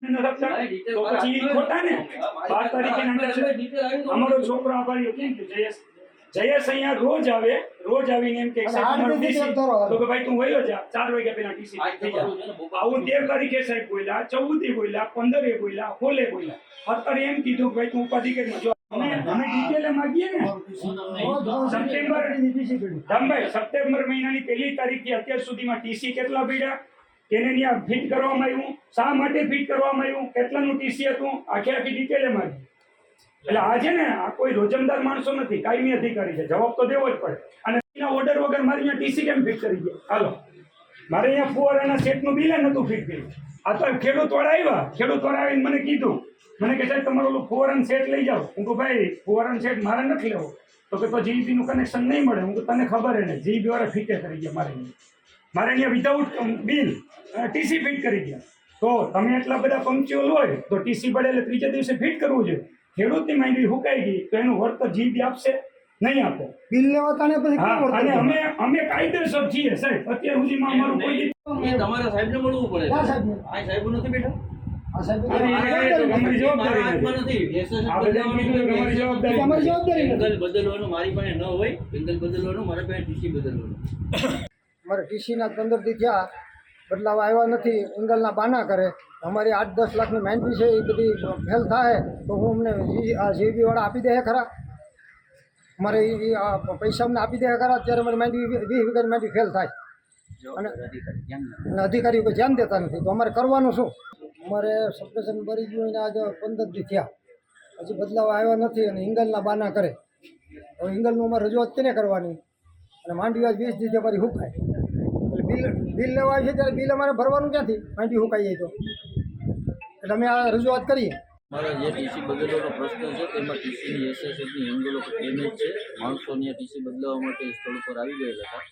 તો પછી ખોટા ને? બાર તારીખે નાના અમારો છોકરો આભારી કેમ કે જયેશ? જયેશ અહીંયા રોજ આવે રોજ આવીને એમ કે તો કે ભાઈ તું વયો જા. ચાર વાગ્યા પેલા ટીસી આવું તેર તારીખે સાહેબ બોલ્યા ચૌદે બોલ્યા પંદરે બોલ્યા સોલે બોલ્યા. અત્યારે એમ કીધું કે ભાઈ તું ઉપાધિ કરી જો અમે અમે ડિટેલ માગીએ ને. સપ્ટેમ્બર મહિના સપ્ટેમ્બર મહિનાની પહેલી તારીખથી અત્યાર સુધીમાં ટીસી કેટલા પડ્યા તેને ત્યાં ફિટ કરવામાં આવ્યું. શા માટે ફિટ કરવામાં આવ્યું? કેટલાનું ટીસી હતું? આખી આખી ડિટેલે માગી એટલે આ છે ને, આ કોઈ રોજમદાર માણસો નથી, કાયમી અધિકારી છે. જવાબ તો દેવો જ પડે. અને એના ઓર્ડર વગર મારે અહીંયા ટીસી કેમ ફિટ કરી ગયા? હાલો. મારે અહીંયા ફુવારાના સેટનું બિલ નહોતું ફિટ કર્યું. આ તો ખેડૂત વાળા આવ્યા. ખેડૂત વાળા આવીને મને કીધું. મને કે, સાહેબ, તમારું ઓલું ફુવારાનું સેટ લઈ જાઓ. હું કહું, ભાઈ, ફુવારાનું સેટ મારે નથી લેવો. તો કે, તો જીઈબીનું નું કનેક્શન નહીં મળે. હું તને ખબર હે ને જીબી વાળા ફિટે કરી ગયા મારે. મારે અહીંયા વિધાઉટ બિલ ટીસી ફિટ કરી ગયા તો તમે એટલા બધા પંક્ચ્યુઅલ હોય તો ટીસી પડે એટલે ત્રીજા દિવસે ફિટ કરવું જોઈએ ખેડૂતની માહિતી હુકાઈ ગઈ તો એનું વળતર જીબી આપશે નહીં આપે બિલ લેવા તાણે પછી હા અને અમે અમે કાયદેસર છીએ સાહેબ અત્યાર સુધીમાં અમારું કોઈ દી- તમારા તમારા સાહેબને મળવું પડે હા સાહેબ આ સાહેબ નથી બેઠા આ સાહેબ અરે, એ તો અમારી જવાબદારી બદલવાનું મારી પાસે ન હોય બદલવાનું મારા પાસે ટીસી બદલવાનું અમારે ટીસીના પંદર દી થયા. બદલાવ આવ્યા નથી. એંગલના બાના કરે અમારી આઠ દસ લાખની મહેનતી છે એ બધી ફેલ થાય તો હું અમને જી- આ જીબીવાળા આપી દે ખરા? ઈ આ પૈસા અમને આપી દે ખરા? ત્યારે મારી મહેનતી વીસ વીઘાની મહેનતી ફેલ થાય. અને અને અધિકારીઓ કોઈ ધ્યાન દેતા નથી. તો અમારે કરવાનું શું? અમારે સપ્રેશન ભરી ગયું એને આજે પંદર દી થયા. હજી બદલાવ આવ્યો નથી અને ઇંગલના બાના કરે હવે ઇંગલનું અમારે રજૂઆત કેને કરવાની? અને માંડવી આજ વીસ દિવસે અમારી હુકાય એટલે બિલ બિલ લેવા આવી છે ત્યારે બિલ અમારે ભરવાનું ક્યાંથી? માંડવી હુકાઈ જાય તો. એટલે અમે આ રજૂઆત કરીએ. મારા જે ટીસી બદલવાનો પ્રશ્ન છે તેમાં ટીસીની એસએસએફની ઓફ ડેમેજ છે. માણસોની ટીસી બદલાવવા માટે સ્થળ ઉપર આવી ગયેલા હતા.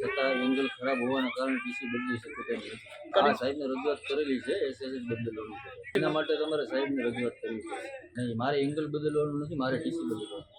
છતાં એંગલ ખરાબ હોવાના કારણે ટીસી બદલી શકે તેમ નથી. આ સાહેબને રજૂઆત કરેલી છે એસએસએસ બદલવાનું છે. એના માટે તમારે સાહેબને રજૂઆત કરવી પડશે. નહીં મારે એંગલ બદલવાનું નથી મારે ટીસી બદલવાનું